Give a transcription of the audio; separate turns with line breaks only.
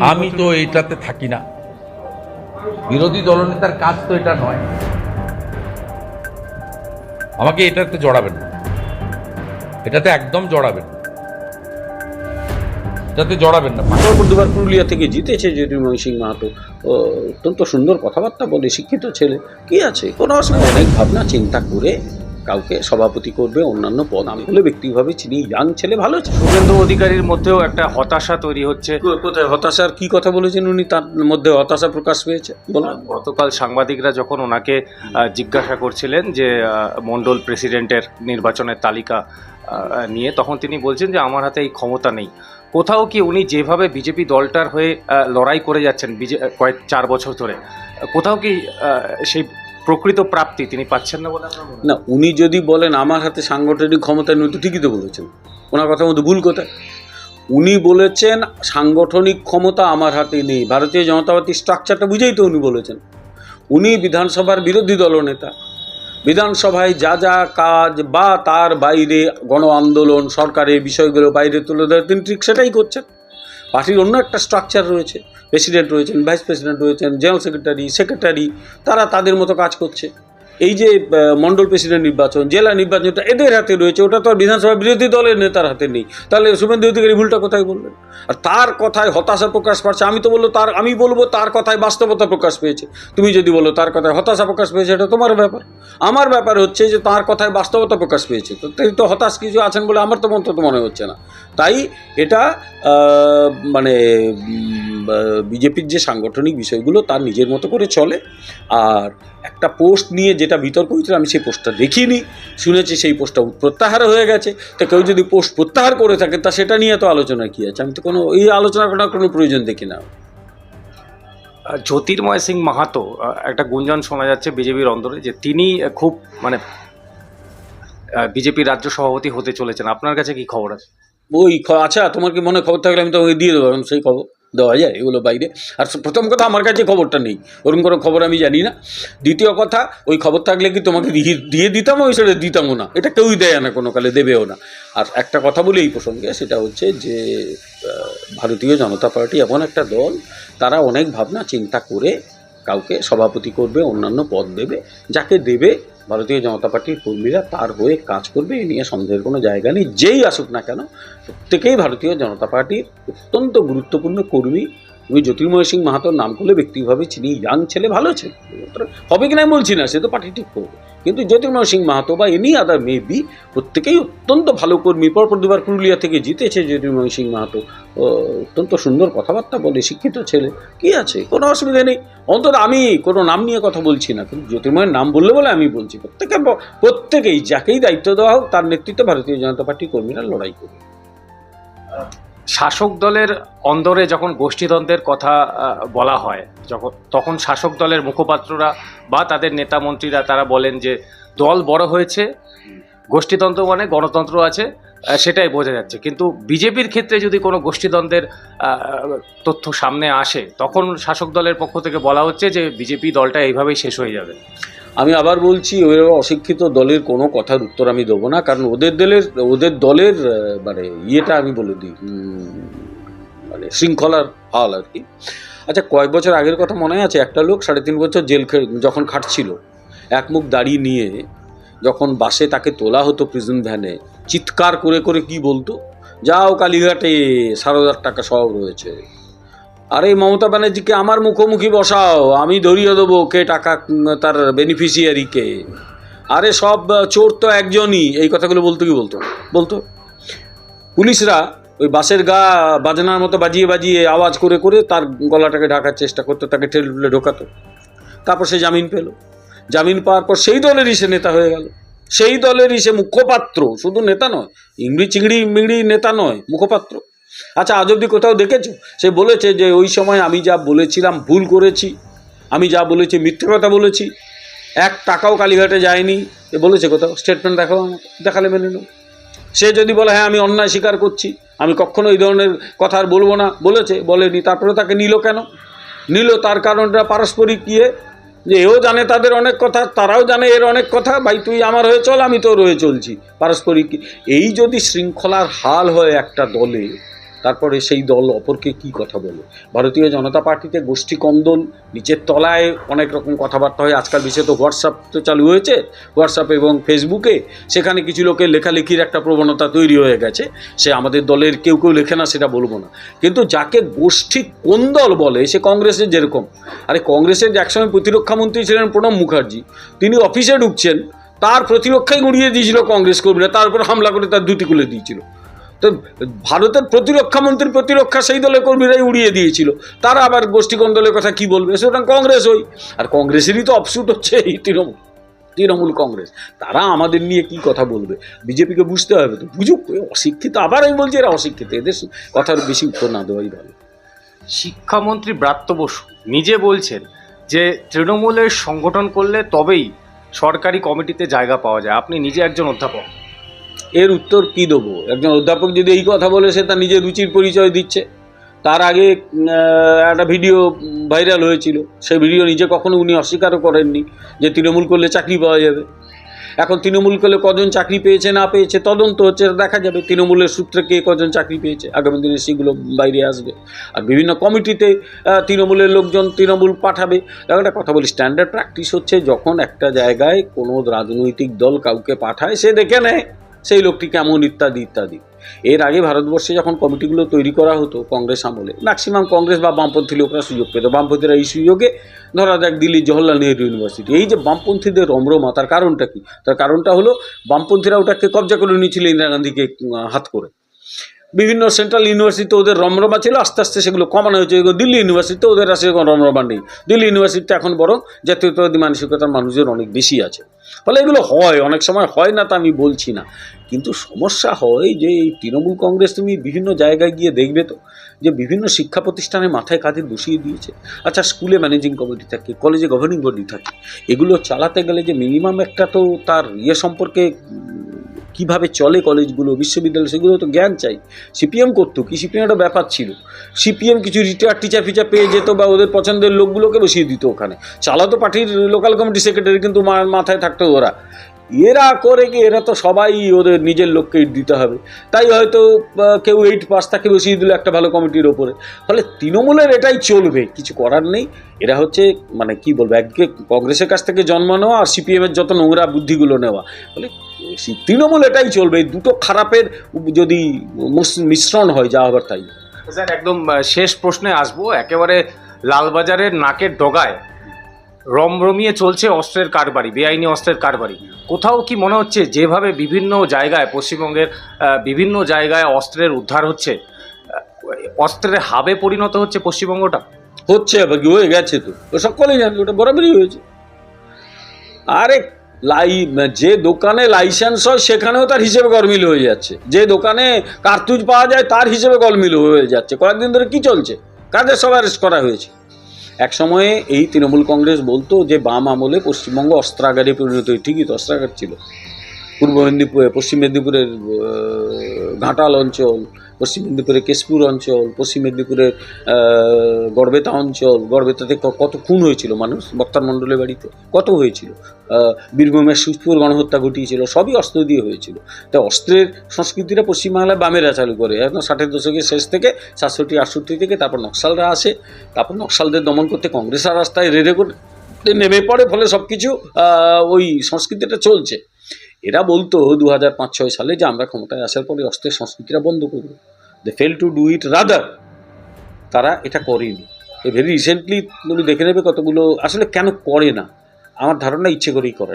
আমি তো এটাতে থাকি না। বিরোধী দলনেতার কাজ তো এটা নয়। আমাকে এটাতে জড়াবেন না। এটাতে একদম জড়াবেন। এটাতে জড়াবেন না।
দুবার পুরুলিয়া থেকে জিতেছে জ্যোতির্ময় সিং মাহাতো। ও অত্যন্ত সুন্দর কথাবার্তা বলে শিক্ষিত ছেলে। কি আছে? কোনো অসুবিধা অনেক ভাবনা চিন্তা করে কাউকে সভাপতি করবে অন্যান্য পদ আমি বলে ব্যক্তিগতভাবে চিনি। ইয়াং ছেলে ভালো
শুভেন্দু অধিকারীর মধ্যেও একটা হতাশা তৈরি হচ্ছে।
কোথায়? হতাশার কি কথা বলেছেন উনি? তার মধ্যে হতাশা প্রকাশ পেয়েছে।
গতকাল সাংবাদিকরা যখন ওনাকে জিজ্ঞাসা করছিলেন যে মণ্ডল প্রেসিডেন্টের নির্বাচনের তালিকা নিয়ে তখন তিনি বলছেন যে আমার হাতে এই ক্ষমতা নেই। কোথাও কি উনি যেভাবে বিজেপি দলটার হয়ে লড়াই করে যাচ্ছেন বিজে কয়েক চার বছর ধরে কোথাও কি সেই প্রকৃত প্রাপ্তি তিনি পাচ্ছেন না বলে?
না, উনি যদি বলেন, আমার হাতে সাংগঠনিক ক্ষমতা নেই তো ঠিকই তো বলেছেন। ওনার কথার মধ্যে ভুল কোথায়? উনি বলেছেন, সাংগঠনিক ক্ষমতা আমার হাতে নেই। ভারতীয় জনতা পার্টির স্ট্রাকচারটা বুঝেই তো উনি বলেছেন। উনি বিধানসভার বিরোধী দলনেতা। বিধানসভায় যা যা কাজ বা তার বাইরে গণ আন্দোলন, সরকারের বিষয়গুলো বাইরে তুলে ধরে, তিনি ঠিক সেটাই করছেন। পার্টির অন্য একটা স্ট্রাকচার রয়েছে প্রেসিডেন্ট রয়েছেন ভাইস প্রেসিডেন্ট রয়েছেন জেনারেল সেক্রেটারি সেক্রেটারি তারা তাদের মতো কাজ করছে। এই যে মণ্ডল প্রেসিডেন্ট নির্বাচন, জেলা নির্বাচনটা এদের হাতে রয়েছে, ওটা তো আর বিধানসভা বিরোধী দলের নেতার হাতে নেই। তাহলে শুভেন্দু অধিকারী ভুলটা কোথায় বললেন? আর তার কথায় হতাশা প্রকাশ পাচ্ছে, আমি তো বলব তার, আমি বলব তার কথায় বাস্তবতা প্রকাশ পেয়েছে। তুমি যদি বলো তার কথায় হতাশা প্রকাশ পেয়েছে, এটা তোমার ব্যাপার। আমার ব্যাপার হচ্ছে যে তার কথায় বাস্তবতা প্রকাশ পেয়েছে। তো তিনি তো হতাশ কিছু আছেন বলে আমার তো অন্তত মনে হচ্ছে না। তাই এটা মানে বিজেপির যে সাংগঠনিক বিষয়গুলো তার নিজের মতো করে চলে। আর একটা পোস্ট নিয়ে যেটা বিতর্ক হয়েছিল আমি সেই পোস্টটা দেখিনি। শুনেছি সেই পোস্টটা প্রত্যাহার হয়ে গেছে। তো কেউ যদি পোস্ট প্রত্যাহার করে থাকে তা সেটা নিয়ে তো আলোচনা কী আছে? আমি তো কোনো এই আলোচনা করার কোনো প্রয়োজন দেখি না।
জ্যোতির্ময় সিং মাহাতো একটা গুঞ্জন শোনা যাচ্ছে বিজেপির অন্তরে যে তিনি খুব মানে বিজেপির রাজ্য সভাপতি হতে চলেছেন। আপনার কাছে কি খবর আছে?
ওই আচ্ছা তোমার কি মনে খবর থাকলে আমি তোমাকে দিয়ে দেবো সেই খবর। দেওয়া যায়, এগুলো বাইরে। আর প্রথম কথা, আমার কাছে খবরটা নেই। ওরকম কোনো খবর আমি জানি না। দ্বিতীয় কথা, ওই খবর থাকলে কি তোমাকে দিয়ে দিতাম ওই সেটা দিতামও না? এটা কেউই দেয় না, কোনো কালে দেবেও না। আর একটা কথা বলি এই প্রসঙ্গে, সেটা হচ্ছে যে ভারতীয় জনতা পার্টি এমন একটা দল, তারা অনেক ভাবনা চিন্তা করে কাউকে সভাপতি করবে, অন্যান্য পদ দেবে, যাকে দেবে ভারতীয় জনতা পার্টির কর্মীরা তার হয়ে কাজ করবে, এ নিয়ে সন্দেহের কোনো জায়গা নেই। যেই আসুক না কেন, প্রত্যেকেই ভারতীয় জনতা পার্টির অত্যন্ত গুরুত্বপূর্ণ কর্মী আমি জ্যোতির্ময় সিং মাহাতোর নাম করলে ব্যক্তিগতভাবে চিনি, ইয়াং ছেলে, ভালো ছেলে। হবে কিনা বলছি না, সে তো পার্টি ঠিক করবে। কিন্তু জ্যোতির্ময় সিং মাহাতো বা এনি আদার মেবি প্রত্যেকেই অত্যন্ত ভালো কর্মী। পরপর দুবার পুরুলিয়া থেকে জিতেছে জ্যোতির্ময় সিং মাহাতো। অত্যন্ত সুন্দর কথাবার্তা বলে, শিক্ষিত ছেলে। কি আছে? কোনো অসুবিধা নেই। অন্তত আমি কোনো নাম নিয়ে কথা বলছি না। কিন্তু জ্যোতির্ময়ের নাম বললে বলে আমি বলছি। প্রত্যেকে প্রত্যেকেই যাকেই দায়িত্ব দেওয়া হোক, তার নেতৃত্বে ভারতীয় জনতা পার্টি কর্মীরা লড়াই করবে।
শাসক দলের অন্দরে যখন গোষ্ঠীদ্বন্দ্বের কথা বলা হয় যখন তখন শাসক দলের মুখপাত্ররা বা তাদের নেতামন্ত্রীরা তারা বলেন যে দল বড় হয়েছে গোষ্ঠীতন্ত্র মানে গণতন্ত্র আছে সেটাই বোঝা যাচ্ছে। কিন্তু বিজেপির ক্ষেত্রে যদি কোনো গোষ্ঠীদ্বন্দ্বের তথ্য সামনে আসে, তখন শাসক দলের পক্ষ থেকে বলা হচ্ছে যে বিজেপি দলটা এইভাবেই শেষ হয়ে যাবে।
আমি আবার বলছি, ওই অশিক্ষিত দলের কোনো কথার উত্তর আমি দেবো না, কারণ ওদের দলের ওদের দলের মানে ইয়েটা আমি বলে দিই মানে শৃঙ্খলার হাল আর কি। আচ্ছা কয়েক বছর আগের কথা মনে আছে, একটা লোক সাড়ে তিন বছর জেল যখন খাটছিল, এক মুখ দাড়ি নিয়ে যখন বাসে তাকে তোলা হতো প্রিজন ভ্যানে চিৎকার করে করে কি বলতো? যাও কালীঘাটে হাজার টাকা সব রয়েছে। আরে মমতা ব্যানার্জিকে আমার মুখোমুখি বসাও, আমি ধরিয়ে দেবো কে টাকা তার বেনিফিশিয়ারিকে আরে সব চোর তো একজনই, এই কথাগুলো বলতো কি বলতো? বলতো? পুলিশরা ওই বাসের গা বাজনার মতো বাজিয়ে বাজিয়ে আওয়াজ করে করে তার গলাটাকে ঢাকার চেষ্টা করতো, তাকে ঠেলে ঢোকাতো। তারপর সে জামিন পেল। জামিন পাওয়ার পর সেই দলেরই সে নেতা হয়ে গেল। সেই দলেরই সে মুখপাত্র, শুধু নেতা নয় ইংড়ি চিংড়ি মিংড়ি নেতা নয়, মুখপাত্র। আচ্ছা আজ অব্দি কোথাও দেখেছ? সে বলেছে যে ওই সময় আমি যা বলেছিলাম ভুল করেছি, আমি যা বলেছি মিথ্যে কথা বলেছি, এক টাকাও কালীঘাটে যায়নি। এ বলেছে কোথাও? স্টেটমেন্ট দেখাও দেখালে মেনে নেব। সে যদি বলে হ্যাঁ আমি অন্যায় স্বীকার করছি, আমি কখনো এই ধরনের কথা আর বলব না। বলেছে, বলেনি, তারপরে তাকে নিল কেন? নিল তার কারণটা পারস্পরিক ইয়ে যে এও জানে তাদের অনেক কথা, তারাও জানে এর অনেক কথা, ভাই তুই আমার হয়ে চল, আমি তোর হয়ে চলছি। পারস্পরিক এই যদি শৃঙ্খলার হাল হয় একটা দলে তারপরে সেই দল অপরকে কি কথা বলে ভারতীয় জনতা পার্টিতে গোষ্ঠী কন্দল, নিচের তলায় অনেক রকম কথাবার্তা হয়। আজকাল বিশেষত হোয়াটসঅ্যাপ তো চালু হয়েছে, হোয়াটসঅ্যাপ এবং ফেসবুকে। সেখানে কিছু লোকের লেখালেখির একটা প্রবণতা তৈরি হয়ে গেছে। সে আমাদের দলের কেউ কেউ লেখে না, সেটা বলব না। কিন্তু যাকে গোষ্ঠী কোন দল বলে, সে কংগ্রেসের যেরকম। আরে কংগ্রেসের একসময় প্রতিরক্ষা মন্ত্রী ছিলেন প্রণব মুখার্জি, তিনি অফিসে ঢুকছেন, তার প্রতিরক্ষাই গুড়িয়ে দিয়েছিল কংগ্রেস কর্মীরা, তার উপর হামলা করে তার দুটি খুলে দিয়েছিল। তো ভারতের প্রতিরক্ষা মন্ত্রীর প্রতিরক্ষা সেই দলের কর্মীরাই উড়িয়ে দিয়েছিল। তারা আবার গোষ্ঠী দলের কথা কি বলবে? সুতরাং কংগ্রেস ওই। আর কংগ্রেসেরই তো অপসুট হচ্ছে এই তৃণমূল তৃণমূল কংগ্রেস। তারা আমাদের নিয়ে কি কথা বলবে? বিজেপিকে বুঝতে হবে তো, বুঝুক অশিক্ষিত, আবার আমি বলছি এরা অশিক্ষিত, এদের কথার বেশি উত্তর না দেওয়াই ভালো।
শিক্ষামন্ত্রী ব্রাত্য বসু নিজে বলছেন যে, তৃণমূলের সংগঠন করলে তবেই সরকারি কমিটিতে জায়গা পাওয়া যায়। আপনি নিজে একজন অধ্যাপক।
এর উত্তর কি দেবো? একজন অধ্যাপক যদি এই কথা বলে, সে তার নিজের রুচির পরিচয় দিচ্ছে। তার আগে একটা ভিডিও ভাইরাল হয়েছিল। সেই ভিডিও নিজে কখনো উনি অস্বীকারও করেননি যে তৃণমূল করলে চাকরি পাওয়া যাবে। এখন তৃণমূল করলে কজন চাকরি পেয়েছে, না পেয়েছে, তদন্ত হচ্ছে দেখা যাবে তৃণমূলের সূত্রে কে কজন চাকরি পেয়েছে। আগামী দিনে সেগুলো বাইরে আসবে। আর বিভিন্ন কমিটিতে তৃণমূলের লোকজন তৃণমূল পাঠাবে। একটা কথা বলি স্ট্যান্ডার্ড প্র্যাকটিস হচ্ছে যখন একটা জায়গায় কোনো রাজনৈতিক দল কাউকে পাঠায়, সে দেখে নেয়। সেই লোকটি কেমন ইত্যাদি ইত্যাদি। এর আগে ভারতবর্ষে যখন কমিটিগুলো তৈরি করা হতো কংগ্রেস আমলে ম্যাক্সিমাম কংগ্রেস বা বামপন্থী লোকরা সুযোগ পেত। বামপন্থীরা এই সুযোগে, ধরা যাক দিল্লির জওহরলাল নেহরু ইউনিভার্সিটি এই যে বামপন্থীদের রমরমা তার কারণটা কি? তার কারণটা হলো, বামপন্থীরা ওটাকে কবজা করে নিয়েছিল ইন্দিরা গান্ধীকে হাত করে। বিভিন্ন সেন্ট্রাল ইউনিভার্সিটিতে ওদের রমরমা ছিল, আস্তে আস্তে সেগুলো কমানো হয়েছে। দিল্লি ইউনিভার্সিটিতে ওদের আর সেরকম রমরমা নেই। দিল্লি ইউনিভার্সিটিতে এখন বরং জাতীয়তাবাদী মানসিকতার মানুষের অনেক বেশি আছে। ফলে এগুলো হয়, অনেক সময় হয় না তা আমি বলছি না। কিন্তু সমস্যা হয় যে এই তৃণমূল কংগ্রেস তুমি বিভিন্ন জায়গায় গিয়ে দেখবে তো, যে বিভিন্ন শিক্ষা প্রতিষ্ঠানে মাথায় কাঁধে বসিয়ে দিয়েছে। আচ্ছা স্কুলে ম্যানেজিং কমিটি থাকে কলেজে গভর্নিং বডি থাকে। এগুলো চালাতে গেলে যে মিনিমাম একটা তো তার ইয়ে সম্পর্কে কীভাবে চলে কলেজগুলো, বিশ্ববিদ্যালয়, সেগুলো তো জ্ঞান চাই। সিপিএম করতো কি? সিপিএম একটা ব্যাপার ছিল। সিপিএম কিছু রিটায়ার টিচার ফিচার পেয়ে যেত বা ওদের পছন্দের লোকগুলোকে বসিয়ে দিত ওখানে। চালাতো পার্টির লোকাল কমিটি সেক্রেটারি কিন্তু মাথায় থাকতো ওরা। এরা করে কি, এরা তো সবাই ওদের নিজের লোককে ইট দিতে হবে। তাই হয়তো কেউ এইট পাস তাকে বসিয়ে দিল একটা ভালো কমিটির ওপরে। ফলে তৃণমূলের এটাই চলবে, কিছু করার নেই। এরা হচ্ছে মানে কি বলব একদিকে কংগ্রেসের কাছ থেকে জন্ম নেওয়া আর সিপিএমের যত নোংরা বুদ্ধিগুলো নেওয়া। ফলে তৃণমূল এটাই চলবে, এই দুটো খারাপের যদি মিশ্রণ হয়, যা হবার তাই।
স্যার, একদম শেষ প্রশ্নে আসব। একেবারে লালবাজারের নাকের ডগায় রমরমিয়ে চলছে অস্ত্রের কারবারি, বেআইনি অস্ত্রের কারবারি। কোথাও কি মনে হচ্ছে যেভাবে বিভিন্ন জায়গায়, পশ্চিমবঙ্গের বিভিন্ন জায়গায় অস্ত্রের উদ্ধার হচ্ছে অস্ত্রের হাবে পরিণত হচ্ছে পশ্চিমবঙ্গটা?
হচ্ছে হয়ে গেছে তো? ও সকলেই জানবে ওটা বরাবরই হয়েছে। আরে, লাই যে দোকানে লাইসেন্স হয়, সেখানেও তার হিসেবে গরমিল হয়ে যাচ্ছে। যে দোকানে কার্তুজ পাওয়া যায়, তার হিসেবে গরমিল হয়ে যাচ্ছে। কয়েকদিন ধরে কি চলছে? কাদের সব অ্যারেস্ট করা হয়েছে? এক সময়ে এই তৃণমূল কংগ্রেস বলতো যে বাম আমলে পশ্চিমবঙ্গ অস্ত্রাগারে পরিণত ঠিকই তো, অস্ত্রাগার ছিল। পূর্ব মেদিনীপুরে, পশ্চিম মেদিনীপুরের ঘাটাল অঞ্চল পশ্চিম মেদিনীপুরের কেশপুর অঞ্চল, পশ্চিম মেদিনীপুরের গড়বেতা অঞ্চল, গড়বেতাতে কত খুন হয়েছিল মানুষ, বক্তার মণ্ডলের বাড়িতে? কত হয়েছিল? বীরভূমের সুস্থপুর গণহত্যা ঘটিয়েছিল, সবই অস্ত্র দিয়ে হয়েছিল। তাই অস্ত্রের সংস্কৃতিটা পশ্চিমবাংলায় বামেরা চালু করে, একদম ষাটের দশকের শেষ থেকে সাতষট্টি, আটষট্টি থেকে তারপর নকশালরা আসে, তারপর নকশালদের দমন করতে কংগ্রেস আর রাস্তায় রেডে করে নেমে পড়ে, ফলে সব কিছু ওই সংস্কৃতিটা চলছে। এরা বলতো দু হাজার পাঁচ, ছয় সালে যে আমরা ক্ষমতায় আসার পরে অস্ত্রের সংস্কৃতিটা বন্ধ করব they fail to do it rather তারা এটা করেনি। ভেরি রিসেন্টলি তুমি দেখে নেবে কতগুলো। আসলে কেন করে না? আমার ধারণা ইচ্ছে করেই করে